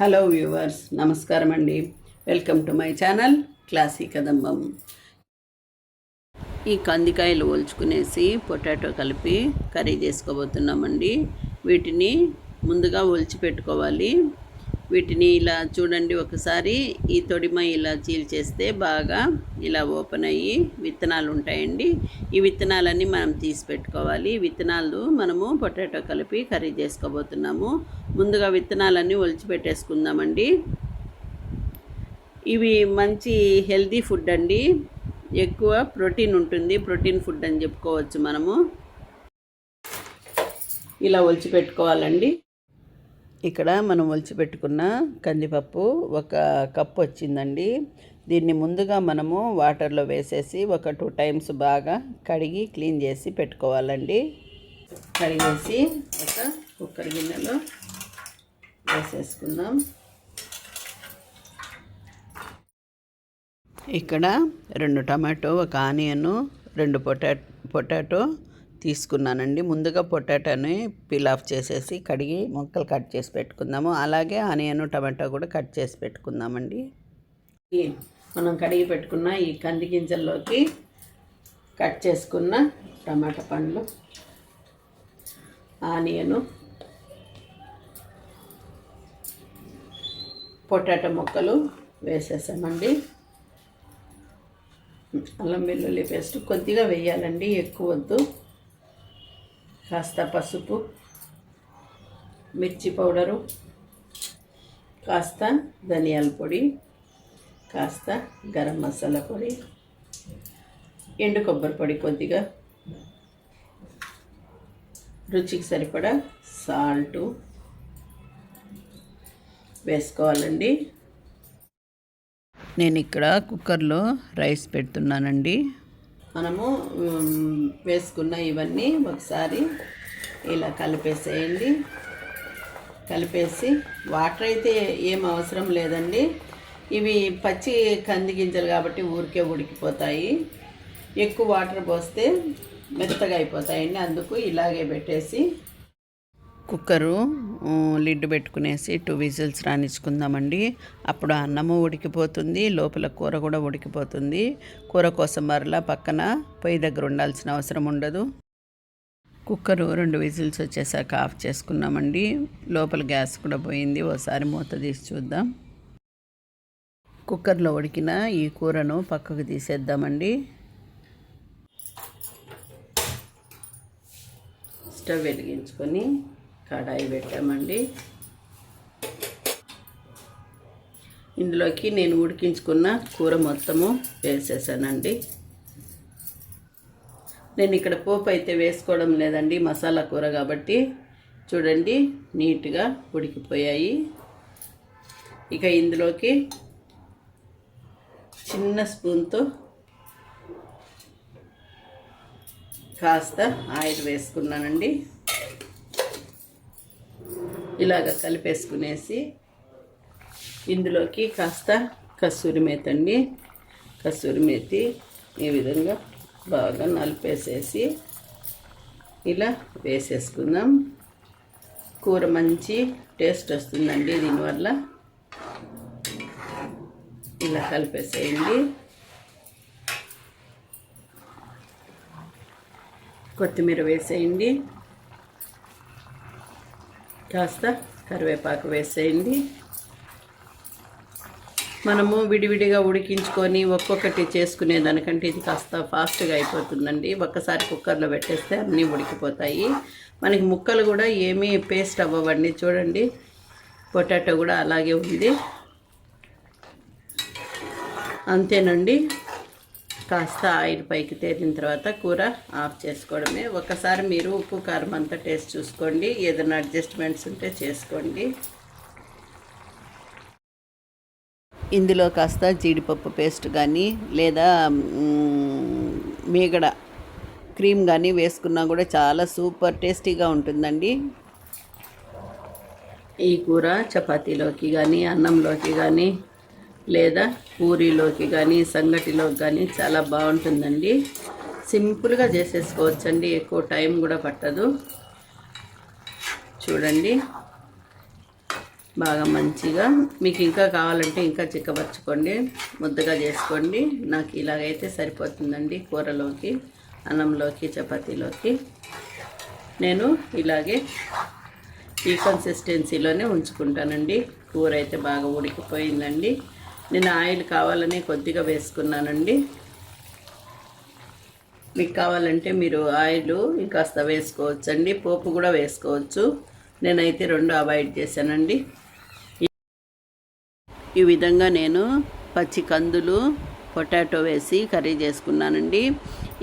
Hello viewers నమస్కారం అండి. Welcome to my channel classy Kadambam. ఈ కందికాయలు ఒల్చుకునేసి పొటాటో కలిపి కర్రీ చేసుకోబోతున్నామండి. వీటిని ముందుగా ఒలిచి పెట్టుకోవాలి. వీటిని ఇలా చూడండి ఒకసారి. ఈ తొడిమ ఇలా చీల్చేస్తే బాగా ఇలా ఓపెన్ అయ్యి విత్తనాలు ఉంటాయండి. ఈ విత్తనాలన్నీ మనం తీసి పెట్టుకోవాలి. విత్తనాలు మనము పొటాటో కలిపి కర్రీ చేసుకోబోతున్నాము. ముందుగా విత్తనాలన్నీ ఒలిచి పెట్టేసుకుందామండి. ఇవి మంచి హెల్తీ ఫుడ్ అండి. ఎక్కువ ప్రోటీన్ ఉంటుంది. ప్రోటీన్ ఫుడ్ అని చెప్పుకోవచ్చు మనము. ఇలా ఒలిచి పెట్టుకోవాలండి. ఇక్కడ మనం ఒలిచిపెట్టుకున్న కందిపప్పు ఒక కప్పు వచ్చిందండి. దీన్ని ముందుగా మనము వాటర్లో వేసేసి ఒక టూ టైమ్స్ బాగా కడిగి క్లీన్ చేసి పెట్టుకోవాలండి. కడిగేసి ఒక కుక్కర్ గిన్నెలో వేసేసుకుందాం. ఇక్కడ రెండు టమాటో ఒక ఆనియను రెండు పొటాటో పొటాటో తీసుకున్నానండి. ముందుగా పొటాటోని పీల్ ఆఫ్ చేసేసి కడిగి ముక్కలు కట్ చేసి పెట్టుకుందాము. అలాగే ఆనియన్ టమాటో కూడా కట్ చేసి పెట్టుకుందామండి. మనం కడిగి పెట్టుకున్న ఈ కంది గింజల్లోకి కట్ చేసుకున్న టమాటా పండ్లు ఆనియను పొటాటో ముక్కలు వేసేసామండి. అల్లం వెల్లుల్లి పేస్ట్ కొద్దిగా వేయాలండి ఎక్కువ వద్దు. కాస్త పసుపు మిర్చి పౌడరు కాస్త ధనియాల పొడి కాస్త గరం మసాలా పొడి ఎండు కొబ్బరి పొడి కొద్దిగా. రుచికి సరిపడా సాల్టు వేసుకోవాలండి. నేను ఇక్కడ కుక్కర్లో రైస్ పెడుతున్నానండి. మనము వేసుకున్న ఇవన్నీ ఒకసారి ఇలా కలిపేసేయండి. కలిపేసి వాటర్ అయితే ఏం అవసరం లేదండి. ఇవి పచ్చి కంది గింజలు కాబట్టి ఊరికే ఉడికిపోతాయి. ఎక్కువ వాటర్ పోస్తే మెత్తగా అయిపోతాయండి. అందుకు ఇలాగే పెట్టేసి కుక్కరు లిడ్ పెట్టుకునేసి టూ విజిల్స్ రాణించుకుందామండి అప్పుడు అన్నము ఉడికిపోతుంది లోపల కూర కూడా ఉడికిపోతుంది. కూర కోసం మరలా పక్కన పొయ్యి దగ్గర ఉండాల్సిన అవసరం ఉండదు. కుక్కరు రెండు విజిల్స్ వచ్చేసాక ఆఫ్ చేసుకున్నామండి. లోపల గ్యాస్ కూడా పోయింది ఓసారి మూత తీసి చూద్దాం. కుక్కర్లో ఉడికిన ఈ కూరను పక్కకు తీసేద్దామండి. స్టవ్ వెలిగించుకొని కడాయి పెట్టామండి. ఇందులోకి నేను ఉడికించుకున్న కూర మొత్తము వేసేసానండి. నేను ఇక్కడ పోపు అయితే వేసుకోవడం లేదండి మసాలా కూర కాబట్టి. చూడండి నీట్గా ఉడికిపోయాయి. ఇక ఇందులోకి చిన్న స్పూన్తో కాస్త ఆయిల్ వేసుకున్నానండి. ఇలాగ కలిపేసుకునేసి ఇందులోకి కాస్త కస్తూరి మేత అండి కస్తూరి మేతి ఈ విధంగా బాగా నలిపేసేసి ఇలా వేసేసుకుందాం. కూర మంచి టేస్ట్ వస్తుందండి దీనివల్ల. ఇలా కలిపేసేయండి. కొత్తిమీర వేసేయండి. కాస్త కరివేపాకు వేసేయండి. మనము విడివిడిగా ఉడికించుకొని ఒక్కొక్కటి చేసుకునే దానికంటే ఇది కాస్త ఫాస్ట్గా అయిపోతుందండి. ఒక్కసారి కుక్కర్లో పెట్టేస్తే అన్నీ ఉడికిపోతాయి. మనకి ముక్కలు కూడా ఏమీ పేస్ట్ అవ్వవండి. చూడండి పొటాటో కూడా అలాగే ఉంది. అంతేనండి. కాస్త ఆయిల్ పైకి తేలిన తర్వాత కూర ఆఫ్ చేసుకోవడమే. ఒకసారి మీరు ఉప్పు కారం అంతా టేస్ట్ చూసుకోండి. ఏదైనా అడ్జస్ట్మెంట్స్ ఉంటే చేసుకోండి. ఇందులో కాస్త జీడిపప్పు పేస్ట్ కానీ లేదా మీగడ క్రీమ్ కానీ వేసుకున్నా కూడా చాలా సూపర్ టేస్టీగా ఉంటుందండి. ఈ కూర చపాతీలోకి కానీ అన్నంలోకి కానీ లేదా పూరీలోకి కానీ సంగటిలోకి కానీ చాలా బాగుంటుందండి. సింపుల్గా చేసేసుకోవచ్చండి ఎక్కువ టైం కూడా పట్టదు. చూడండి. బాగా మంచిగా. మీకు ఇంకా కావాలంటే ఇంకా చిక్కపరచుకోండి. ముద్దగా చేసుకోండి. నాకు ఇలాగైతే సరిపోతుందండి కూరలోకి అన్నంలోకి చపాతీలోకి. నేను ఇలాగే ఈ కన్సిస్టెన్సీలోనే ఉంచుకుంటానండి. కూర అయితే బాగా ఉడికిపోయిందండి. నేను ఆయిల్ కావాలని కొద్దిగా వేసుకున్నానండి. మీకు కావాలంటే మీరు ఆయిల్ ఇంకాస్త వేసుకోవచ్చండి. పోపు కూడా వేసుకోవచ్చు. నేనైతే రెండు అవాయిడ్ చేశానండి. ఈ విధంగా నేను పచ్చి కందులు పొటాటో వేసి కర్రీ చేసుకున్నానండి.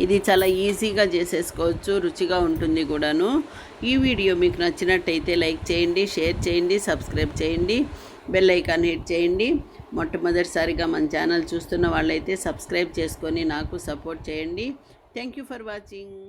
ఇది చాలా ఈజీగా చేసేసుకోవచ్చు రుచిగా ఉంటుంది కూడాను. ఈ వీడియో మీకు నచ్చినట్టయితే లైక్ చేయండి షేర్ చేయండి సబ్స్క్రైబ్ చేయండి. బెల్ ఐకాన్ హిట్ చేయండి. మొట్టమొదటిసారిగా మన ఛానల్ చూస్తున్న వాళ్ళైతే సబ్స్క్రైబ్ చేసుకొని నాకు సపోర్ట్ చేయండి. Thank you for watching